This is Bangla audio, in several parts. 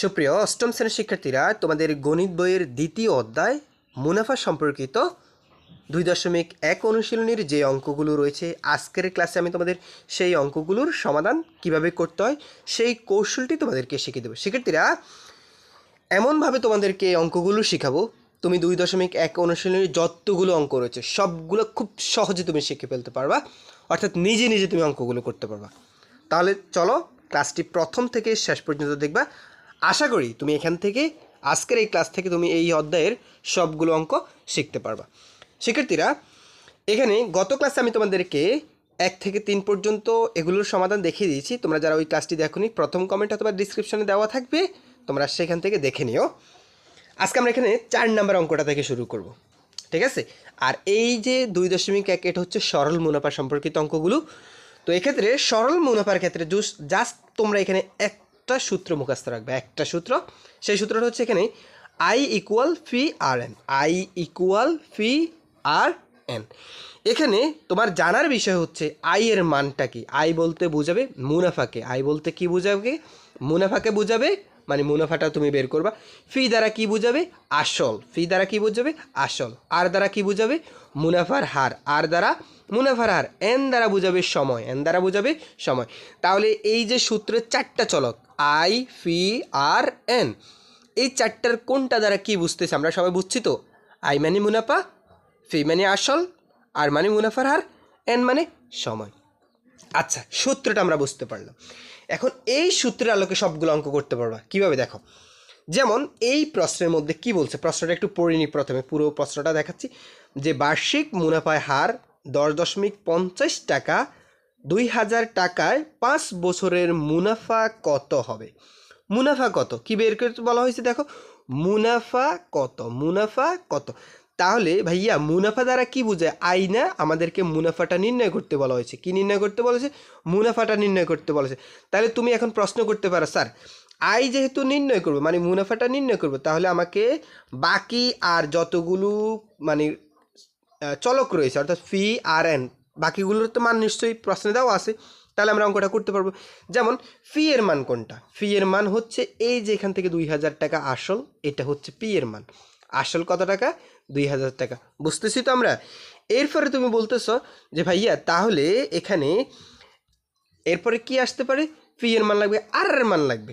সুপ্রিয়, অষ্টম শ্রেণির শিক্ষার্থীরা, তোমাদের গণিত বইয়ের দ্বিতীয় অধ্যায়, মুনাফা সম্পর্কিত দুই দশমিক এক অনুশীলনীর যে অঙ্কগুলো রয়েছে, আজকের ক্লাসে আমি তোমাদের সেই অঙ্কগুলোর সমাধান কীভাবে করতে হয়, সেই কৌশলটি তোমাদেরকে শিখিয়ে দেবো। শিক্ষার্থীরা, এমনভাবে তোমাদেরকে অঙ্কগুলো শেখাবো। তুমি দুই দশমিক এক অনুশীলনীর যতগুলো অঙ্ক রয়েছে, সবগুলো খুব সহজে তুমি শিখে ফেলতে পারবা। অর্থাৎ নিজে নিজে তুমি অঙ্কগুলো করতে পারবা। তাহলে চলো, ক্লাসটি প্রথম থেকে শেষ পর্যন্ত দেখবা। আশা করি তুমি এখান থেকে আজকের এই ক্লাস থেকে তুমি এই অধ্যায়ের সবগুলো অঙ্ক শিখতে পারবা। শিক্ষার্থীরা, এখানে গত ক্লাসে আমি তোমাদেরকে এক থেকে তিন পর্যন্ত এগুলোর সমাধান দেখিয়ে দিয়েছি। তোমরা যারা ওই ক্লাসটি দেখোনি, প্রথম কমেন্ট অথবা ডিসক্রিপশনে দেওয়া থাকবে, তোমরা সেখান থেকে দেখে নিও। আজকে আমরা এখানে চার নাম্বার অঙ্কটা থেকে শুরু করব, ঠিক আছে? আর এই যে দুই দশমিক এক, এটা হচ্ছে সরল মুনাফা সম্পর্কিত অঙ্কগুলো। তো এক্ষেত্রে সরল মুনাফার ক্ষেত্রে জাস্ট তোমরা এখানে একটা সূত্র মুখস্থ রাখবে, একটা সূত্র। সেই সূত্রটা হচ্ছে এখানে I equal P R N I equal P R N এখানে তোমার জানার বিষয় হচ্ছে আই এর মানটা কি? আই বলতে বোঝাবে মুনাফাকে। আই বলতে কি বোঝাবে? মুনাফাকে বোঝাবে মানে মুনাফাটা তুমি বের করবা। ফি দ্বারা কি বোঝাবে? আসল। ফি দ্বারা কি বোঝাবে? আসল। আর দ্বারা কি বোঝাবে? মুনাফার হার। আর দ্বারা মুনাফার হার। এন দ্বারা বোঝাবে সময়। এন দ্বারা বোঝাবে সময়। তাহলে এই যে সূত্রের চারটা চলক আই, ফি, আর, এন। এই চারটার কোনটা দ্বারা কি বুঝতেছে? আমরা সবাই বুঝছি তো? আই মানে মুনাফা, ফি মানে আসল, আর মানে মুনাফার হার, এন মানে সময়। আচ্ছা সূত্রটা আমরা বুঝতে পারলাম। এখন এই সূত্রের আলোকে সবগুলো অঙ্ক করতে পারবা। কীভাবে দেখো? যেমন এই প্রশ্নের মধ্যে কি বলছে? প্রশ্নটা একটু পড়ে নিই প্রথমে, পুরো প্রশ্নটা দেখাচ্ছি। যে বার্ষিক মুনাফায় হার দশ দশমিক পঞ্চাশ টাকা দুই হাজার টাকায় পাঁচ বছরের মুনাফা কত হবে? মুনাফা কত? কি বের করতে বলা হয়েছে দেখো? মুনাফা কত? মুনাফা কত? তাহলে ভাইয়া মুনাফা দ্বারা কি বোঝায়? আইনা আমাদেরকে মুনাফাটা নির্ণয় করতে বলা হয়েছে। কি নির্ণয় করতে বলেছে মুনাফাটা নির্ণয় করতে বলেছে তাহলে তুমি এখন প্রশ্ন করতে পারো, স্যার আই যেহেতু নির্ণয় করব মানে মুনাফাটা নির্ণয় করব, তাহলে আমাকে বাকি আর যতগুলো মানে চলক রয়েছে, অর্থাৎ ফি আর এন বাকিগুলোর তো মান নিশ্চয়ই প্রশ্নে দেওয়া আছে, তাহলে আমরা অঙ্কটা করতে পারব। যেমন, ফি এর মান কোনটা? ফি এর মান হচ্ছে এই যে এখান থেকে দুই হাজার টাকা আসল, এটা হচ্ছে পি এর মান। আসল কত টাকা? দুই হাজার টাকা। বুঝতেছি তো আমরা? এরপরে তুমি বলতেছ যে, ভাইয়া, তাহলে এখানে এরপরে কি আসতে পারে? ফি এর মান লাগবে আর এর মান লাগবে।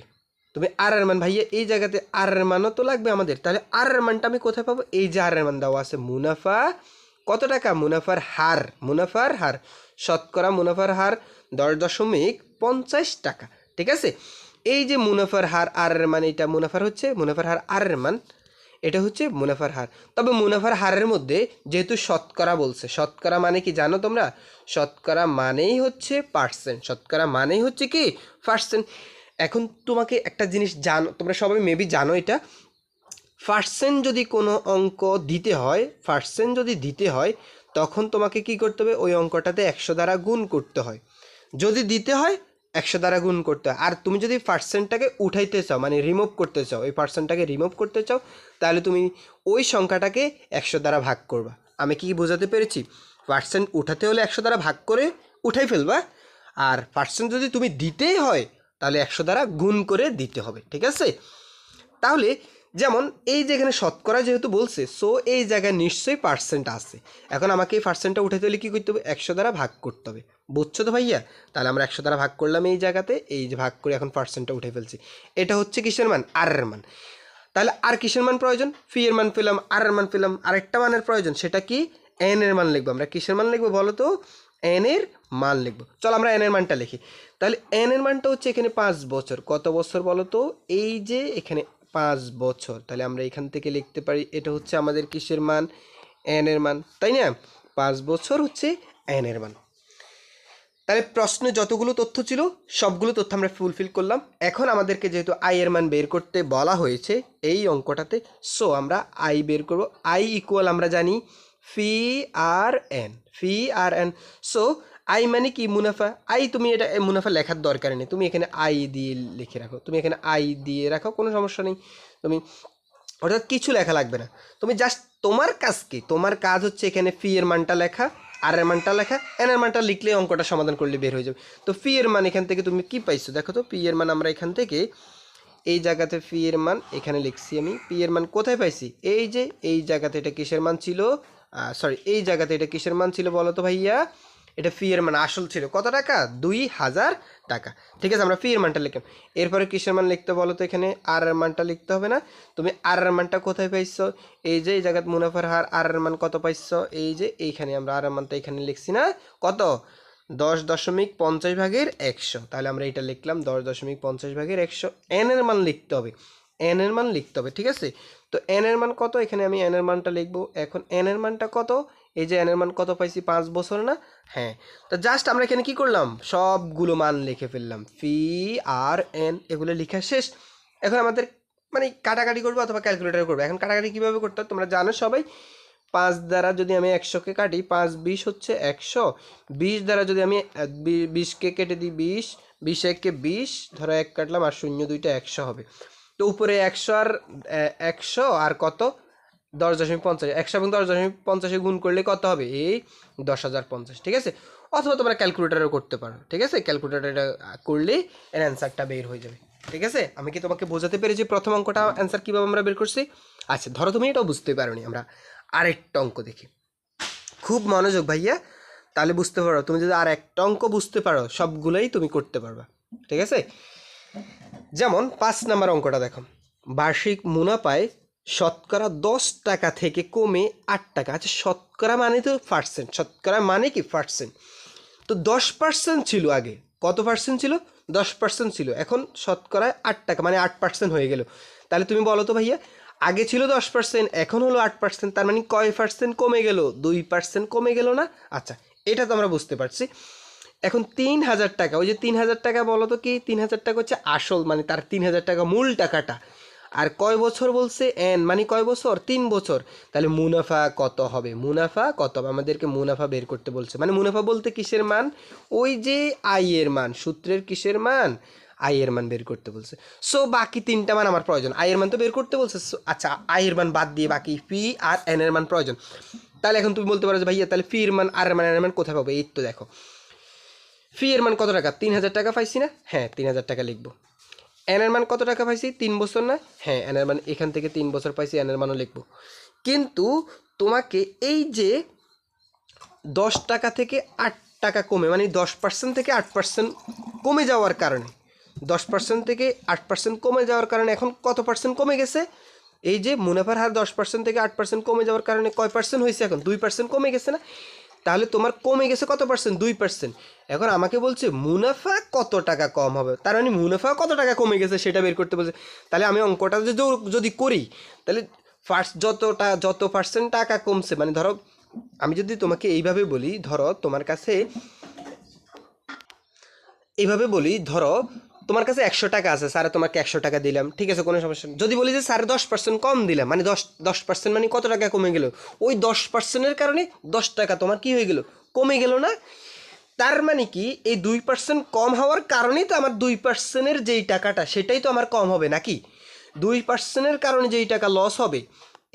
তুমি আর এর মান, ভাইয়া, এই জায়গাতে আর এর মানও তো লাগবে আমাদের। তাহলে আর এর মানটা আমি কোথায় পাবো? এই যে আর এর মান দেওয়া আছে, মুনাফা কত টাকা মুনাফার হার? মুনাফার হার, শতকরা মুনাফার হার দশ দশমিক পঞ্চাশ টাকা, ঠিক আছে? এই যে মুনাফার হার আর মান এটা মুনাফার হচ্ছে, মুনাফার হার আর মান, এটা হচ্ছে মুনাফার হার। তবে মুনাফার হারের মধ্যে যেহেতু শতকরা বলছে, শতকরা মানে কি জানো তোমরা? শতকরা মানেই হচ্ছে পার্সেন্ট শতকরা মানেই হচ্ছে কি পার্সেন্ট এখন তোমাকে একটা জিনিস জানো, তোমরা সবাই মেবি জানো এটা পার্সেন্ট যদি কোনো অঙ্ক দিতে হয় পার্সেন্ট যদি দিতে হয়, তখন তোমাকে কি করতে হবে? ওই অঙ্কটাতে একশো দ্বারা গুণ করতে হয়। যদি দিতে হয়, একশো দ্বারা গুণ করতে হয়। আর তুমি যদি পার্সেন্টটাকে উঠাইতে চাও মানে রিমুভ করতে চাও, ওই পার্সেন্টটাকে রিমুভ করতে চাও, তাহলে তুমি ওই সংখ্যাটাকে একশো দ্বারা ভাগ করবা। আমি কি বোঝাতে পেরেছি? পার্সেন্ট উঠাতে হলে একশো দ্বারা ভাগ করে উঠাই ফেলবা। আর পার্সেন্ট যদি তুমি দিতেই হয়, তাহলে একশো দ্বারা গুণ করে দিতে হবে, ঠিক আছে? তাহলে যেমন, এই যে এখানে শতকরা যেহেতু বলছে সো এই জায়গায় নিশ্চয়ই পার্সেন্ট আছে। এখন আমাকে এই পার্সেন্টটা উঠাতে হলে কী করতে হবে? একশো দ্বারা ভাগ করতে হবে। বুঝছ তো ভাইয়া? তাহলে আমরা একশো দ্বারা ভাগ করলাম এই জায়গাতে, এই যে ভাগ করে এখন পার্সেন্টটা উঠে ফেলছি। এটা হচ্ছে কিসের মান? আর এর মান। তাহলে আর কিসের মান প্রয়োজন? ফি এর মান পেলাম আর এর মান পেলাম, আরেকটা মানের প্রয়োজন, সেটা কি? এন এর মান লিখব আমরা। কিসের মান লিখব বলো তো? এন এর মান লিখব। চলো আমরা এন এর মানটা লিখি। তাহলে এন এর মানটা হচ্ছে এখানে পাঁচ বছর। কত বছর বলো তো? এই যে এখানে পাঁচ বছর। তাহলে আমরা এখান থেকে লিখতে পারি, এটা হচ্ছে আমাদের কিসের মান? এন এর মান। তাই না? পাঁচ বছর হচ্ছে এন এর মান। তাহলে প্রশ্নে যতগুলো তথ্য ছিল, সবগুলো তথ্য আমরা ফুলফিল করলাম। এখন আমাদেরকে যেহেতু আই এর মান বের করতে বলা হয়েছে, এই অঙ্কটাতে সো আমরা আই বের করব। আই ইকুয়াল আমরা জানি P R N P R N so I মানে কি মুনাফা? আই তুমি এটা মুনাফা লেখার দরকার নেই। তুমি এখানে আই দিয়ে লিখে রাখো। তুমি এখানে আই দিয়ে রাখো, কোনো সমস্যা নেই। তুমি, অর্থাৎ কিছু লেখা লাগবে না। তুমি জাস্ট তোমার কাজ কি? তোমার কাজ হচ্ছে এখানে ফি এর মানটা লেখা আর এর মানটা লেখা এন এর মানটা লিখলে অঙ্কটা সমাধান করলে বের হয়ে যাবে। তো ফি এর মান এখান থেকে তুমি কি পাইছো? দেখো তো পি এর মান আমরা এখান থেকে এই জায়গাতে ফি এর মান এখানে লিখছি আমি। পি এর মান কোথায় পাইছি? এই যে, এই জায়গাতে এটা কিসের মান ছিল? সরি এই জায়গাতে এটা কিসের মান ছিল বলো তো ভাইয়া? এটা ফি এর মান আসল ছিল। কত টাকা? দুই হাজার টাকা। ঠিক আছে, আমরা ফি এর মানটা লিখলাম। এরপরে কিসের মান লিখতে বলো তো এখানে? আর এর মানটা লিখতে হবে না? তুমি আর এর মানটা কোথায় পাইছো? এই যে এই জায়গায় মুনাফার হার আর এর মান কত পাইছো? এই যে এইখানে আমরা আর এর মানটা এখানে লিখছি না। কত? দশ দশমিক পঞ্চাশ ভাগের একশো। তাহলে আমরা এটা লিখলাম, দশ দশমিক পঞ্চাশ ভাগের একশো। এন এর মান লিখতে হবে। এন এর মান লিখতে হবে, ঠিক আছে? তো এন এর মান কত? এখানে আমি এন এর মানটা লিখব। এখন এন এর মানটা কত? এই যে এনের মান কত পাইছি? পাঁচ বছর না? হ্যাঁ। তো জাস্ট আমরা এখানে কি করলাম? সবগুলো মান লিখে ফেললাম। ফি আর এন এগুলো লেখা শেষ। এখন আমাদের মানে কাটাকাটি করব অথবা ক্যালকুলেটার করব। এখন কাটাকাটি কীভাবে করতে হয় তোমরা জানো সবাই? পাঁচ দ্বারা যদি আমি একশোকে কাটি, পাঁচ বিশ হচ্ছে একশো। বিশ দ্বারা যদি আমি বিশকে কেটে দিই বিশ বিশ এককে বিশ, ধরো এক কাটলাম আর শূন্য দুইটা একশো হবে। তো উপরে একশো আর একশো আর কত? দশ দশমিক পঞ্চাশ, একশো এবং দশ দশমিক পঞ্চাশে গুণ করলে কত হবে? এই দশ হাজার পঞ্চাশ, ঠিক আছে? অথবা তোমরা ক্যালকুলেটারও করতে পারো, ঠিক আছে? ক্যালকুলেটারটা করলে এর অ্যান্সারটা বের হয়ে যাবে, ঠিক আছে? আমি কি তোমাকে বোঝাতে পেরেছি প্রথম অঙ্কটা অ্যান্সার কীভাবে আমরা বের করছি? আচ্ছা ধরো তুমি এটাও বুঝতে পারোনি, আমরা আরেকটা অঙ্ক দেখি। খুব মনোযোগ ভাইয়া, তাহলে বুঝতে পারো, তুমি যদি আর একটা অঙ্ক বুঝতে পারো, সবগুলোই তুমি করতে পারবা, ঠিক আছে? যেমন পাঁচ নাম্বার অঙ্কটা দেখো, বার্ষিক মুনাফায় শতকরা দশ টাকা থেকে কমে আট টাকা। আচ্ছা শতকরা মানে তো পার্সেন্ট শতকরা মানে কি পার্সেন্ট তো দশ পার্সেন্ট ছিল আগে। কত পার্সেন্ট ছিল? দশ পার্সেন্ট ছিল। এখন শতকরায় আট টাকা মানে আট পার্সেন্ট হয়ে গেল। তাহলে তুমি বলো তো ভাইয়া, আগে ছিল দশ পার্সেন্ট এখন হলো আট পার্সেন্ট তার মানে কয় পার্সেন্ট কমে গেল? দুই পার্সেন্ট কমে গেল না? আচ্ছা এটা তো আমরা বুঝতে পারছি। এখন তিন হাজার টাকা, ওই যে তিন হাজার টাকা বলো তো কি? তিন হাজার টাকা হচ্ছে আসল মানে তার তিন হাজার টাকা মূল টাকাটা। আর কয় বছর বলছে? এন মানে কয় বছর? তিন বছর। তাহলে মুনাফা কত হবে? মুনাফা কত হবে? আমাদেরকে মুনাফা বের করতে বলছে। মানে মুনাফা বলতে কিসের মান? ওই যে আয়ের মান, সূত্রের কিসের মান? আয়ের মান বের করতে বলছে। সো বাকি তিনটা মান আমার প্রয়োজন। আয়ের মান তো বের করতে বলছে। আচ্ছা আয়ের মান বাদ দিয়ে বাকি পি আর এন এর মান প্রয়োজন। তাহলে এখন তুমি বলতে পারো যে ভাইয়া, তাহলে ফির মান আর মান এর মান কোথায় পাবো? এই তো দেখো। ফি এর মান কত টাকা? তিন হাজার টাকা পাইছি না? হ্যাঁ তিন হাজার টাকা লিখব। এন এর মান কত টাকা পাইছি? তিন বছর না? হ্যাঁ এন এর মান, এখান থেকে তিন বছর পাইছি এন এর মানও লিখব। কিন্তু তোমাকে এই যে দশ টাকা থেকে আট টাকা কমে মানে দশ পার্সেন্ট থেকে আট পার্সেন্ট কমে যাওয়ার কারণে, দশ পার্সেন্ট থেকে আট পার্সেন্ট কমে যাওয়ার কারণে এখন কত পার্সেন্ট কমে গেছে? এই যে মুনাফার হার দশ পার্সেন্ট থেকে আট পার্সেন্ট কমে যাওয়ার কারণে কয় পার্সেন্ট হয়েছে এখন? দুই পার্সেন্ট কমে গেছে না? তাহলে তোমার কমে গেছে কত পার্সেন্ট দুই পার্সেন্ট এখন আমাকে বলছে, মুনাফা কত টাকা কম হবে? তার মানে মুনাফা কত টাকা কমে গেছে সেটা বের করতে বলছে। তাহলে আমি অঙ্কটা যদি করি, তাহলে ফার্স্ট যতটা, যত পার্সেন্ট টাকা কমছে মানে ধরো, আমি যদি তোমাকে এইভাবে বলি, ধরো তোমার কাছে, এইভাবে বলি, ধরো তোমার কাছে একশো টাকা আছে, স্যার, তোমাকে একশো টাকা দিলাম। ঠিক আছে, কোনো সমস্যা যদি বলি যে, স্যার, দশ পার্সেন্ট কম দিলাম মানে দশ দশ পার্সেন্ট মানে কত টাকা কমে গেল? ওই দশ পার্সেন্টের কারণে দশ টাকা তোমার কি হয়ে গেল? কমে গেল না। তার মানে কি, এই দুই পার্সেন্ট কম হওয়ার কারণেই তো আমার দুই পার্সেন্টের যেই টাকাটা, সেটাই তো আমার কম হবে নাকি? দুই পার্সেন্টের কারণে যেই টাকা লস হবে,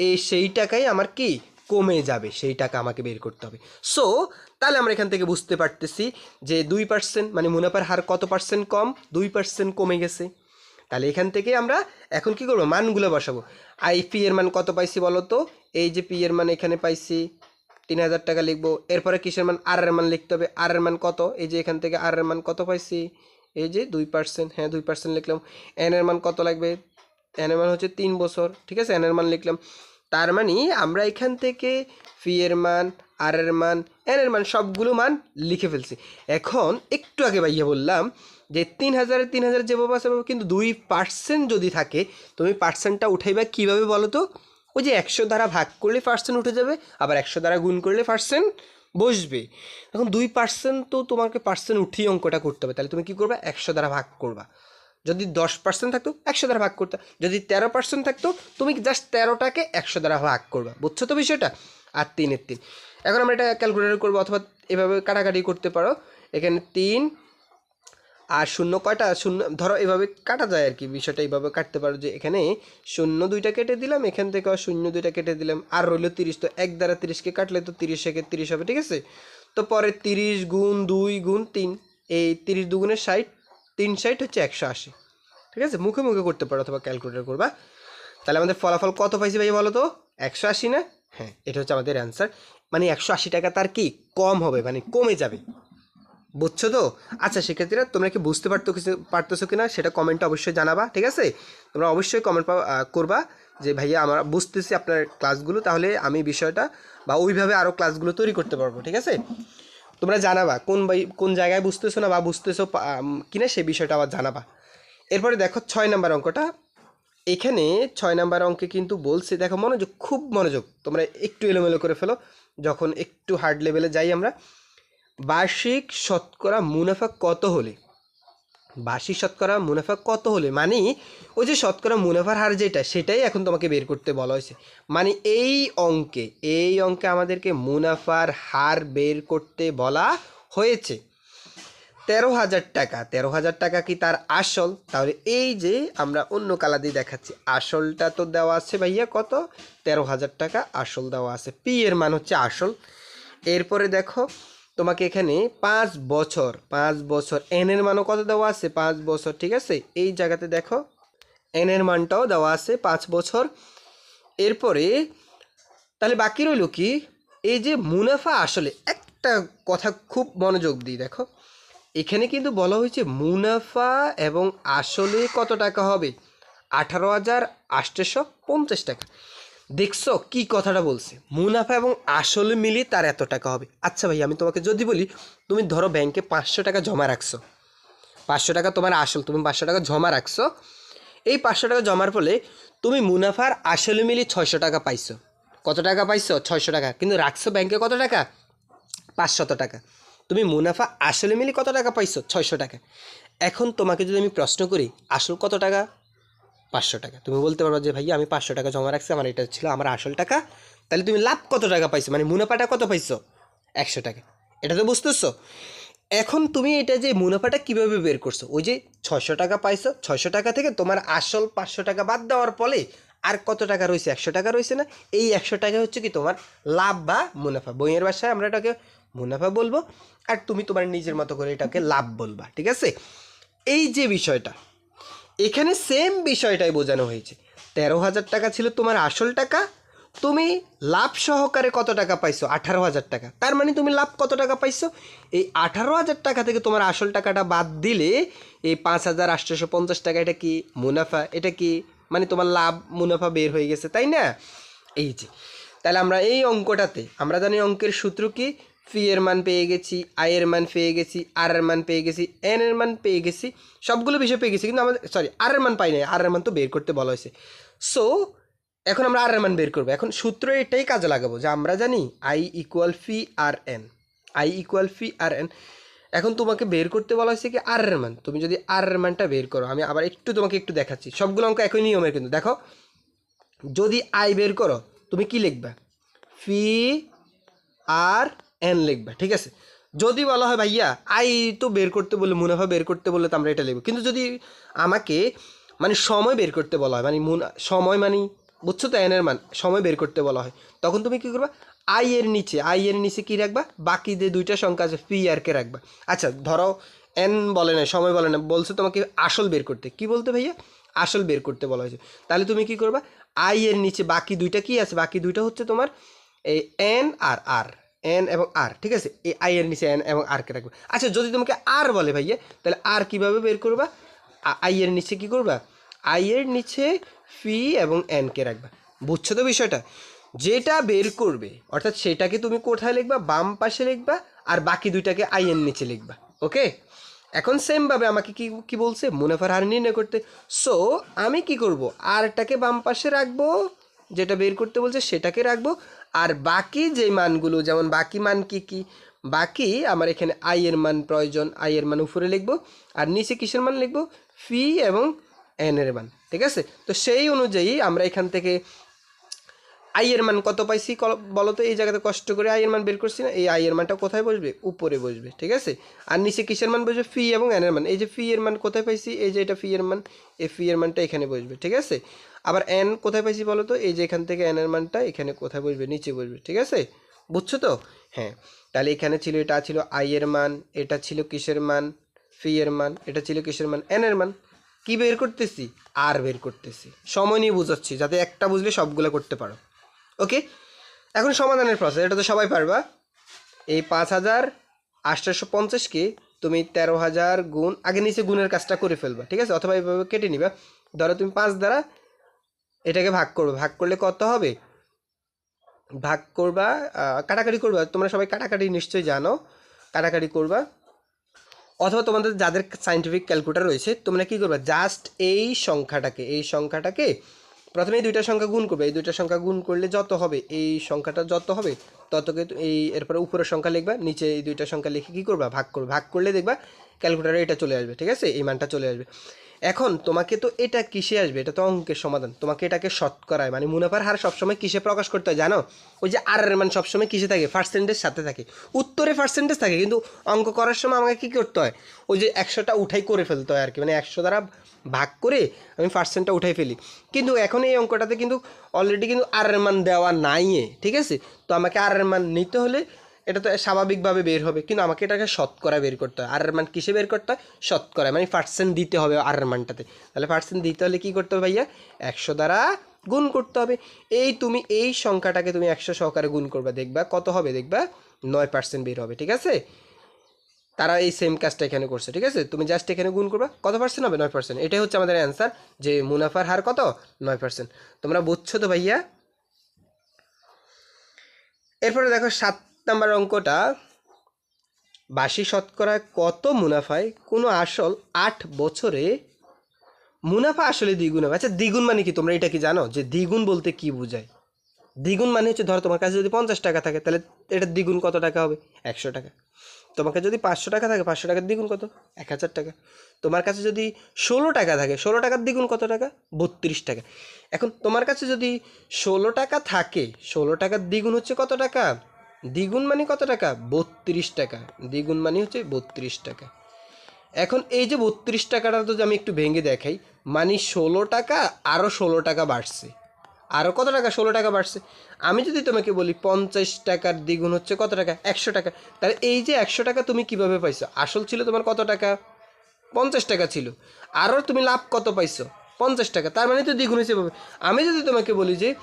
এই সেই টাকাই আমার কি কমে যাবে, সেই টাকা আমাকে বের করতে হবে। সো তাহলে আমরা এখান থেকে বুঝতে পারতেছি যে দুই পার্সেন্ট মানে মুনাফার হার কত পার্সেন্ট কম? দুই পার্সেন্ট কমে গেছে। তাহলে এখান থেকে আমরা এখন কি করব? মানগুলো বসাবো। আই পি এর মান কত পাইছি বলো তো এই যে পি এর মান এখানে পাইছি তিন হাজার টাকা লিখব। এরপরে কিসের মান? আর এর মান লিখতে হবে। আর এর মান কত? এই যে এখান থেকে আর এর মান কত পাইছি? এই যে দুই পার্সেন্ট হ্যাঁ দুই পার্সেন্ট লিখলাম। এন এর মান কত লাগবে? এন এর মান হচ্ছে তিন বছর। ঠিক আছে? এন এর মান লিখলাম। তার মানে আমরা এখান থেকে ফি এর মান আর এর মান, এন এর মান সবগুলো মান লিখে ফেলছি। এখন একটু আগে ভাইয়া বললাম যে তিন হাজারের তিন হাজার যেভাবে আছে কিন্তু দুই পার্সেন্ট যদি থাকে, তুমি পার্সেন্টটা উঠাইবা কীভাবে বলো তো ওই যে একশো দ্বারা ভাগ করলে পার্সেন্ট উঠে যাবে, আবার একশো দ্বারা গুণ করলে পার্সেন্ট বসবে। এখন দুই পার্সেন্ট তো তোমাকে পার্সেন্ট উঠিয়ে অঙ্কটা করতে হবে, তাহলে তুমি কী করবে? একশো দ্বারা ভাগ করবা। যদি দশ পার্সেন্ট থাকতো, একশো দ্বারা ভাগ করতে। যদি তেরো পার্সেন্ট থাকতো, তুমি জাস্ট তেরোটাকে একশো দ্বারা ভাগ করবা। বুঝছ তো বিষয়টা? আর তিনের তিন। এখন আমরা এটা ক্যালকুলেটর করব অথবা এভাবে কাটাকাটি করতে পারো। এখানে তিন আর শূন্য কয়টা? শূন্য, ধরো এভাবে কাটা যায় আর কি, বিষয়টা এইভাবে কাটতে পারো যে এখানে শূন্য দুইটা কেটে দিলাম, এখান থেকে শূন্য দুইটা কেটে দিলাম, আর রইল তিরিশ। তো এক দ্বারা তিরিশকে কাটলে তো তিরিশ একে তিরিশ হবে, ঠিক আছে? তো পরে তিরিশ গুণ দুই গুণ তিন, এই তিরিশ দুগুণের ষাট, তিন ষাট হচ্ছে একশো আশি, ঠিক আছে? মুখে মুখে করতে পারো অথবা ক্যালকুলেটর করবা। তাহলে আমাদের ফলাফল কত পাইছি ভাই বলো তো? একশো আশি না? হ্যাঁ এটা হচ্ছে আমাদের অ্যান্সার মানে একশো আশি টাকা তার কি কম হবে মানে কমে যাবে। বুঝছ তো? আচ্ছা শিক্ষার্থীরা তোমরা কি বুঝতে পারতো কিছু পারতেছো কিনা সেটা কমেন্টে অবশ্যই জানাবা, ঠিক আছে? তোমরা অবশ্যই কমেন্ট করবা যে, ভাইয়া, আমরা বুঝতেছি আপনার ক্লাসগুলো তাহলে আমি বিষয়টা বা ওইভাবে আরও ক্লাসগুলো তৈরি করতে পারব, ঠিক আছে? তোমরা জানাবা, কোন কোন জায়গায় বুঝতেছো না বা বুঝতেছো কিনা সেই বিষয়টা আবার জানাবা। এরপরে দেখো ছয় নাম্বার অঙ্কটা। এখানে ছয় নাম্বার অঙ্কে কিন্তু বলছে, দেখো মনোযোগ, খুব মনোযোগ, তোমরা একটু এলোমেলো করে ফেলো, যখন একটু হার্ড লেভেলে যাই আমরা। বার্ষিক শতকরা মুনাফা কত হলে? বার্ষিক শতকরা মুনাফা কত হলে? মানে ওই যে শতকরা মুনাফার হার যেটা, সেটাই এখন তোমাকে বের করতে বলা হয়েছে। মানে এই অঙ্কে এই অঙ্কে আমাদেরকে মুনাফার হার বের করতে বলা হয়েছে। তেরো হাজার টাকা। তেরো হাজার টাকা কি তার আসল? তাহলে এই যে আমরা অন্য কালা দিয়ে দেখাচ্ছি। আসলটা তো দেওয়া আছে ভাইয়া কত? তেরো হাজার টাকা আসল দেওয়া আছে। পি এর মান হচ্ছে আসল। এরপরে দেখো, তোমাকে এখানে পাঁচ বছর পাঁচ বছর এন এর মানও কত দেওয়া আছে? পাঁচ বছর, ঠিক আছে? এই জায়গাতে দেখো এন এর মানটাও দেওয়া আছে পাঁচ বছর। এরপরে, তাহলে বাকি রইল কি? এই যে মুনাফা আসলে, একটা কথা খুব মনোযোগ দিই দেখো। এখানে কিন্তু বলা হয়েছে মুনাফা এবং আসলে কত টাকা হবে? আঠারো হাজার আটশোশো পঞ্চাশ টাকা। দেখছ কি কথাটা বলছে? মুনাফা এবং আসলে মিলিয়ে তার এত টাকা হবে। আচ্ছা ভাই, আমি তোমাকে যদি বলি, তুমি ধরো ব্যাংকে পাঁচশো টাকা জমা রাখছো। পাঁচশো টাকা তোমার আসল, তুমি পাঁচশো টাকা জমা রাখছো। এই পাঁচশো টাকা জমার ফলে তুমি মুনাফার আসলে মিলিয়ে ছয়শো টাকা পাইছো। কত টাকা পাইছো? ছয়শো টাকা। কিন্তু রাখছো ব্যাংকে কত টাকা? পাঁচশত টাকা। তুমি মুনাফা আসলে মিলে কত টাকা পাইছো? ছয়শো টাকা। এখন তোমাকে যদি আমি প্রশ্ন করি, আসল কত টাকা? পাঁচশো টাকা। তুমি বলতে পারবে যে, ভাইয়া, আমি পাঁচশো টাকা জমা রাখছি, আমার এটা ছিল আমার আসল টাকা। তাহলে তুমি লাভ কত টাকা পাইছো? মানে মুনাফাটা কত পাইছো? একশো টাকা। এটা তো বুঝতেছো? এখন তুমি এটা যে মুনাফাটা কীভাবে বের করছ? ওই যে ছয়শো টাকা পাইছো, ছয়শো টাকা থেকে তোমার আসল পাঁচশো টাকা বাদ দেওয়ার ফলে আর কত টাকা রয়েছে? একশো টাকা রয়েছে না? এই একশো টাকা হচ্ছে কি তোমার লাভ বা মুনাফা। বইয়ের ভাষায় আমরা এটাকে মুনাফা বলব, আর তুমি তোমার নিজের মতো করে এটাকে লাভ বলবা, ঠিক আছে? এই যে বিষয়টা, এখানে সেম বিষয়টাই বোঝানো হয়েছে। তেরো হাজার টাকা ছিল তোমার আসল টাকা, তুমি লাভ সহকারে কত টাকা পাইছো? আঠারো হাজার টাকা। তার মানে তুমি লাভ কত টাকা পাইছো? এই আঠারো হাজার টাকা থেকে তোমার আসল টাকাটা বাদ দিলে এই পাঁচ হাজার আটশোশো পঞ্চাশ টাকা, এটা কি মুনাফা? এটা কি মানে তোমার লাভ মুনাফা বের হয়ে গেছে, তাই না? এই যে, তাহলে আমরা এই অঙ্কটাতে, আমরা জানি অঙ্কের সূত্র কি? ফি এর মান পেয়ে গেছি আই এর মান পেয়ে গেছি আর এর মান পেয়ে গেছি এন এর মান পেয়ে গেছি, সবগুলো বিষয় পেয়ে গেছি, কিন্তু আমাদের সরি আর এর মান পাই নাই আর এর মান তো বের করতে বলা হয়েছে। সো এখন আমরা আর এর মান বের করব। এখন সূত্র এটাই কাজে লাগাবো যে আমরা জানি I equal P R N I equal P R N এখন তোমাকে বের করতে বলা হয়েছে কি আর এর মান। তুমি যদি আর এর মানটা বের করো, আমি আবার একটু তোমাকে একটু দেখাচ্ছি। সবগুলো অঙ্ক একই নিয়মের কিন্তু। দেখো, যদি আই বের করো, তুমি কি লিখবা? ফি আর এন লিখবা, ঠিক আছে? যদি বলা হয় ভাইয়া, আই তো বের করতে বললে, মুনাফা বের করতে বললে তো আমরা এটা লিখব। কিন্তু যদি আমাকে মানে সময় বের করতে বলা হয় মানে মুনা, সময় মানে বুঝছ তো এনের মান, সময় বের করতে বলা হয়, তখন তুমি কী করবা? আই এর নিচে আই এর নিচে কী রাখবা? বাকি যে দুইটা সংখ্যা আছে পি আর কে রাখবা। আচ্ছা ধরো এন বলে না সময় বলে না বলছে তোমাকে আসল বের করতে। কি বলতে ভাইয়া? আসল বের করতে বলা হয়েছে। তাহলে তুমি কি করবা? আই এর নিচে বাকি দুইটা কি আছে? বাকি দুইটা হচ্ছে তোমার, এই এন আর আর এন এবং আর ঠিক আছে? এই আই এর নিচে এন এবং আর কে রাখবে। আচ্ছা যদি তোমাকে আর বলে ভাইয়া, তাহলে আর কীভাবে বের করবা? আই এর নিচে কি করবা? আই এর নিচে ফি এবং এন কে রাখবা। বুঝছ তো বিষয়টা? যেটা বের করবে, অর্থাৎ সেটাকে তুমি কোথায় লিখবা? বাম পাশে লিখবা, আর বাকি দুইটাকে আই এর নিচে লিখবা, ওকে? এখন সেমভাবে আমাকে কি কি বলছে? মুনাফার হার নির্ণয় করতে। সো আমি কি করব? আরটাকে বাম পাশে রাখব, যেটা বের করতে বলছে সেটাকে রাখব। আর বাকি যে মানগুলো, যেমন বাকি মান কি কি? বাকি আমার এখানে আই এর মান প্রয়োজন আই এর মান উপরে লিখব, আর নিচে কিসের মান লিখব? ফি এবং এন এর মান, ঠিক আছে? তো সেই অনুযায়ী আমরা এখান থেকে আই এর মান কত পাইছি? বলো তো এই জায়গাতে কষ্ট করে আই এর মান বের করছি না, এই আই এর মানটা কোথায় বসবে? উপরে বসবে, ঠিক আছে? আর নিচে কিসের মান বসবে? ফি এবং এন এর মান এই যে ফি এর মান কোথায় পাইছি? এই যে এটা ফি এর মান এই ফি এর মানটা এখানে বসবে, ঠিক আছে? আবার এন কোথায় পাইছি বলো তো এই যে এখান থেকে এন এর মানটা এখানে কোথায় বসবে? নিচে বসবে, ঠিক আছে? বুঝছ তো? হ্যাঁ। তাহলে এখানে ছিল, এটা ছিল আই এর মান এটা ছিল কিসের মান? ফি এর মান এটা ছিল কিসের মান? এন এর মান। কি বের করতেছি? আর বের করতেছি। সময় নিয়ে বুঝাচ্ছি, যাতে একটা বুঝলে সবগুলো করতে পারো। ওকে? এখন সমাধানের প্রসেস এটা তো সবাই পারবা। এই পাঁচ হাজার আটশোশো পঞ্চাশকে তুমি তেরো হাজার গুণ, আগে নিচে গুণের কাজটা করে ফেলবা, ঠিক আছে? অথবা এইভাবে কেটে নিবা। ধরো তুমি পাঁচ দ্বারা এটাকে ভাগ করবে। ভাগ করলে কত হবে? ভাগ করবা কাটাকাটি করবা। তোমরা সবাই কাটাকাটি নিশ্চয়ই জানো। কাটাকাটি করবা। অথবা তোমাদের যাদের সাইন্টিফিক ক্যালকুলেটার রয়েছে, তোমরা কি করবে? জাস্ট এই সংখ্যাটাকে এই সংখ্যাটাকে প্রথমে এই দুইটা সংখ্যা গুণ করবে। এই দুইটা সংখ্যা গুণ করলে যত হবে, এই সংখ্যাটা যত হবে, ততকে এই এরপরে উপরের সংখ্যা লিখবা, নিচে এই দুইটা সংখ্যা লিখে কী করবা? ভাগ করবে। ভাগ করলে দেখবা ক্যালকুলেটারে এটা চলে আসবে, ঠিক আছে? এই মানটা চলে আসবে। এখন তোমাকে তো এটা কিসে আসবে? এটা তো অঙ্কের সমাধান। তোমাকে এটাকে শতকরায় মানে মুনাফার হার সবসময় কিসে প্রকাশ করতে হয় জানো? ওই যে আর এর মান সবসময় কিসে থাকে? পার্সেন্টেজ সাথে থাকে। উত্তরে পার্সেন্টেজ থাকে, কিন্তু অঙ্ক করার সময় আমাকে কী করতে হয়? ওই যে একশোটা উঠাই করে ফেলতে হয় আর কি। মানে একশো দ্বারা ভাগ করে আমি পার্সেন্টটা উঠাই ফেলি। কিন্তু এখন এই অঙ্কটাতে কিন্তু অলরেডি কিন্তু আর এর মান দেওয়া নাই ঠিক আছে? তো আমাকে আর এর মান নিতে হলে এটা তো স্বাভাবিকভাবে বের হবে। কিন্তু আমাকে এটাকে শতকরা বের করতে হয়। আর মান কিসে বের করতে হয়? শতকরা মানে পার্সেন্ট দিতে হবে আর মানটাতে। তাহলে পার্সেন্ট দিতে হলে কী করতে হবে ভাইয়া? একশো দ্বারা গুণ করতে হবে। এই তুমি এই সংখ্যাটাকে তুমি একশো সহকারে গুণ করবে। দেখবা কত হবে? দেখবা নয় পার্সেন্ট বের হবে, ঠিক আছে? তারা এই সেম কাজটা এখানে করছে, ঠিক আছে? তুমি জাস্ট এখানে গুণ করবা, কত পার্সেন্ট হবে? নয় পার্সেন্ট এটাই হচ্ছে আমাদের অ্যান্সার যে মুনাফার হার কত? নয় পার্সেন্ট তোমরা বুঝছ তো ভাইয়া? এরপরে দেখো সাত নাম্বার অঙ্কটা বাসি শতকরা কত মুনাফায়? কোনো আসল আট বছরে মুনাফা আসলে দ্বিগুণ হবে। আচ্ছা দ্বিগুণ মানে কি? তোমরা এটা কি জানো? যে দ্বিগুণ বলতে কি বোঝায়? দ্বিগুণ মানে হচ্ছে, ধরো তোমার কাছে যদি পঞ্চাশ টাকা থাকে, তাহলে এটা দ্বিগুণ কত টাকা হবে? একশো টাকা। তোমার কাছে যদি পাঁচশো টাকা থাকে, পাঁচশো টাকার দ্বিগুণ কত? এক হাজার টাকা। তোমার কাছে যদি ষোলো টাকা থাকে, ষোলো টাকার দ্বিগুণ কত টাকা? বত্রিশ টাকা। এখন তোমার কাছে যদি ষোলো টাকা থাকে, ষোলো টাকার দ্বিগুণ হচ্ছে কত টাকা? দ্বিগুণ মানে কত টাকা? বত্রিশ টাকা। দ্বিগুণ মানে হচ্ছে বত্রিশ টাকা। এখন এই যে বত্রিশ টাকাটা তো আমি একটু ভেঙে দেখাই মানে ষোলো টাকা আরও ষোলো টাকা বাড়ছে। আরও কত টাকা? ষোলো টাকা বাড়ছে। আমি যদি তোমাকে বলি পঞ্চাশ টাকার দ্বিগুণ হচ্ছে কত টাকা? একশো টাকা। তাহলে এই যে একশো টাকা তুমি কীভাবে পাইছো? আসল ছিল তোমার কত টাকা? পঞ্চাশ টাকা ছিল। আরও তুমি লাভ কত পাইছো? পঞ্চাশ টাকা। তার মানে তো দ্বিগুণ হিসেবে। আমি যদি তোমাকে বলি যে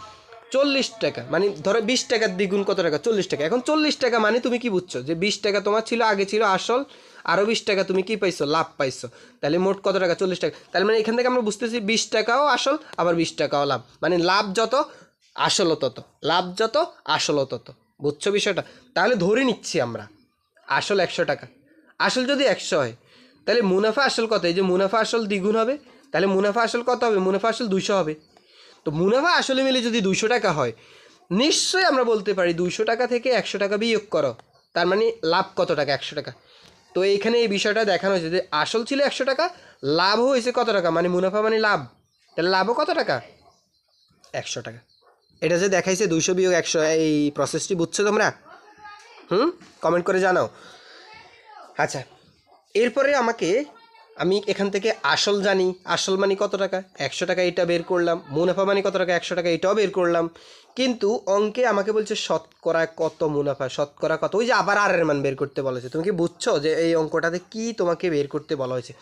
চল্লিশ টাকা। মানে ধরো বিশ টাকার দ্বিগুণ কত টাকা? চল্লিশ টাকা। এখন চল্লিশ টাকা মানে তুমি কি বুঝছ? যে বিশ টাকা তোমার ছিল, আগে ছিল আসল আরও বিশ টাকা তুমি কি পাইছো? লাভ পাইছো। তাহলে মোট কত টাকা? চল্লিশ টাকা। তাহলে মানে এখান থেকে আমরা বুঝতেছি বিশ টাকাও আসল, আবার বিশ টাকাও লাভ। মানে লাভ যত আসল তত। লাভ যত আসল তত। বুঝছ বিষয়টা? তাহলে ধরে নিচ্ছি আমরা। আসল একশো টাকা। আসল যদি একশো হয়, তাহলে মুনাফা আসল কত? এই যে মুনাফা আসল দ্বিগুণ হবে। তাহলে মুনাফা আসল কত হবে? মুনাফা আসল দুশো হবে। তো মুনাফা আসলে মিলে যদি দুইশো টাকা হয়, নিশ্চয়ই আমরা বলতে পারি দুইশো টাকা থেকে একশো টাকা বিয়োগ করো। তার মানে লাভ কত টাকা? একশো টাকা। তো এইখানে এই বিষয়টা দেখানো হয়েছে যে আসল ছিল একশো টাকা লাভ হয়েছে কত টাকা? মানে মুনাফা মানে লাভ। তাহলে লাভও কত টাকা? একশো টাকা। এটা যে দেখাইছে দুইশো বিয়োগ একশো, এই প্রসেসটি বুঝছ তোমরা? হুম? কমেন্ট করে জানাও। আচ্ছা এরপরে আমাকে আমি এখান থেকে আসল জানি। আসল মানে কত টাকা? একশো টাকা এটা বের করলাম। মুনাফা মানে কত টাকা? একশো টাকা এটাও বের করলাম। কিন্তু অঙ্কে আমাকে বলছে, শতকরা কত মুনাফা? শতকরা কত? ওই যে আবার আর এর মান বের করতে বলা হয়েছে। তুমি কি বুঝছ যে এই অঙ্কটাতে কি তোমাকে বের করতে বলা হয়েছে?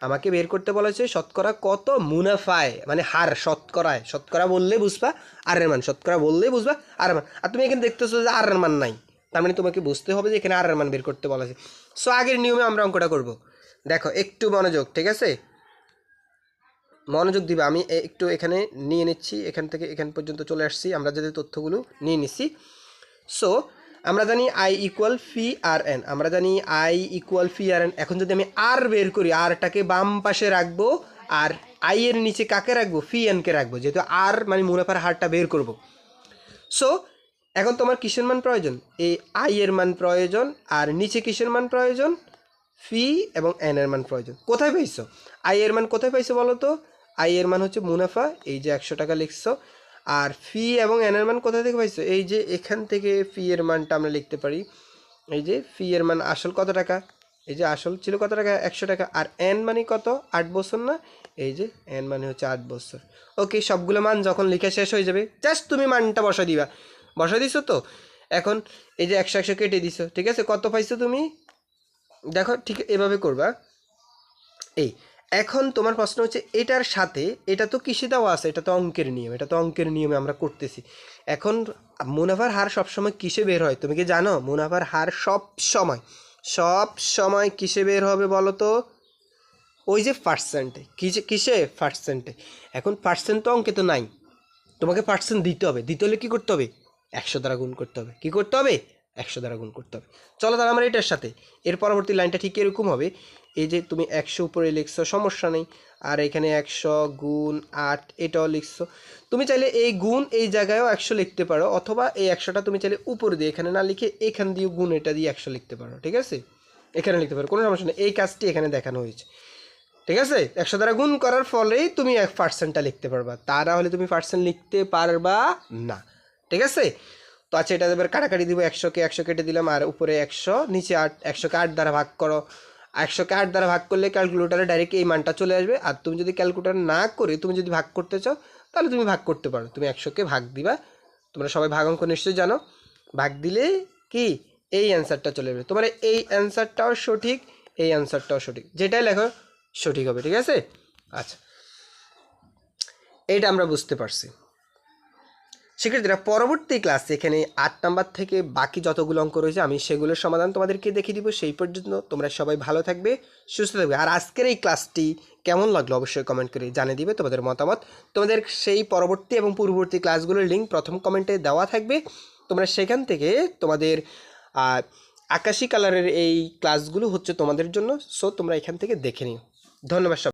আমাকে বের করতে বলা হয়েছে, শতকরা কত মুনাফায়? মানে হার, শতকরায়। শতকরা বললে বুঝবা, আর এর মান। শতকরা বললে বুঝবা, আর মান। আর তুমি এখানে দেখতেছো যে আর এর মান নাই। তার মানে তোমাকে বুঝতে হবে যে এখানে আর এর মান বের করতে বলা হয়েছে। সো আগের নিয়মে আমরা অঙ্কটা করব। দেখো, একটু মনোযোগ, ঠিক আছে? মনোযোগ দিবে, আমি একটু এখানে নিয়ে নিচ্ছি, এখান থেকে এখান পর্যন্ত চলে আসছি, আমরা যদি তথ্যগুলো নিয়ে নিচ্ছি সো আমরা জানি I equal P R N আমরা জানি I equal P R N এখন যদি আমি আর বের করি আরটাকে বাম পাশে রাখব, আর আই এর নিচে কাকে রাখব? ফি এনকে রাখব, যেহেতু আর মানে মুনাফার হারটা বের করব। সো এখন তোমার কিসের মান প্রয়োজন? এই আই এর মান প্রয়োজন, আর নিচে কিসের মান প্রয়োজন? ফি এবং এন এর মান প্রয়োজন। কোথায় পাইছো? আই এর মান কোথায় পাইছো বলো তো? আই এর মান হচ্ছে মুনাফা, এই যে একশো টাকা লিখছো। আর ফি এবং এন এর মান কোথায় থেকে পাইছো? এই যে এখান থেকে ফি এর মানটা আমরা লিখতে পারি। এই যে ফি এর মান আসল কত টাকা? এই যে আসল ছিল কত টাকা? একশো টাকা। আর এন মানে কত? আট বছর না? এই যে এন মানে হচ্ছে আট বছর। ওকে সবগুলো মান যখন লিখে শেষ হয়ে যাবে জাস্ট তুমি মানটা বসা দিবা। বসা দিছো তো? এখন এই যে একশো একশো কেটে দিছো, ঠিক আছে? কত পাইছো তুমি? দেখো ঠিক এভাবে করবা। এই, এখন তোমার প্রশ্ন হচ্ছে, এটার সাথে, এটা তো কিসে দেওয়া আছে? এটা তো অঙ্কের নিয়ম, এটা তো অঙ্কের নিয়মে আমরা করতেছি। এখন মুনাফার হার সবসময় কিসে বের হয়? তুমি কি জানো? মুনাফার হার সব সময় সব সময় কিসে বের হবে বলো তো? ওই যে পার্সেন্টে কিসে কিসে? পার্সেন্টে এখন পার্সেন্ট তো অঙ্কে তো নাই। তোমাকে পার্সেন্ট দিতে হবে। দিতে হলে কী করতে হবে? একশো দ্বারা গুণ করতে হবে। কী করতে হবে? একশো দ্বারা গুণ করতে হবে। চলো তাহলে আমরা এটার সাথে। এর পরবর্তী লাইনটা ঠিক এরকম হবে। এই যে তুমি একশো উপরে লিখছো, সমস্যা নেই। আর এখানে একশো গুণ আট, এটাও লিখছো। তুমি চাইলে এই গুণ এই জায়গায়ও একশো লিখতে পারো, অথবা এই একশোটা তুমি চাইলে উপরে দিয়ে, এখানে না লিখে এখান দিয়ে গুণ এটা দিয়ে একশো লিখতে পারো, ঠিক আছে? এখানে লিখতে পারো, কোনো সমস্যা নেই। এই কাজটি এখানে দেখানো হয়েছে, ঠিক আছে? একশো দ্বারা গুণ করার ফলেই তুমি এক পার্সেন্টটা লিখতে পারবা। তা না হলে তুমি পার্সেন্ট লিখতে পারবা না, ঠিক আছে? তো আচ্ছা এটা এবার কাটাকাটি দিব, একশোকে একশো কেটে দিলাম, আর উপরে একশো, নিচে আট, একশোকে আট দ্বারা ভাগ করো। একশোকে আট দ্বারা ভাগ করলে ক্যালকুলেটারে ডাইরেক্ট এই মানটা চলে আসবে, আর তুমি যদি ক্যালকুলেটার না করে, তুমি যদি ভাগ করতে চাও, তাহলে তুমি ভাগ করতে পারো। তুমি একশোকে ভাগ দিবা, তোমরা সবাই ভাগ অঙ্ক নিশ্চয়ই জানো। ভাগ দিলে কি? এই অ্যান্সারটা চলে যাবে তোমার এই অ্যান্সারটাও সঠিক, এই অ্যান্সারটাও সঠিক। যেটাই লেখো, সঠিক হবে, ঠিক আছে? আচ্ছা। এইটা আমরা বুঝতে পারছি। শিক্ষার্থীরা, পরবর্তী ক্লাসে এখানে আট নাম্বার থেকে বাকি যতগুলো অঙ্ক রয়েছে, আমি সেগুলোর সমাধান তোমাদেরকে দেখিয়ে দিব। সেই পর্যন্ত তোমরা সবাই ভালো থাকবে, সুস্থ থাকবে। আর আজকের এই ক্লাসটি কেমন লাগল অবশ্যই কমেন্ট করে জানিয়ে দিবে তোমাদের মতামত। তোমাদের সেই পরবর্তী এবং পূর্ববর্তী ক্লাসগুলোর লিঙ্ক প্রথম কমেন্টে দেওয়া থাকবে। তোমরা সেখান থেকে তোমাদের আকাশি কালারের এই ক্লাসগুলো হচ্ছে তোমাদের জন্য। সো তোমরা এখান থেকে দেখে নিও। ধন্যবাদ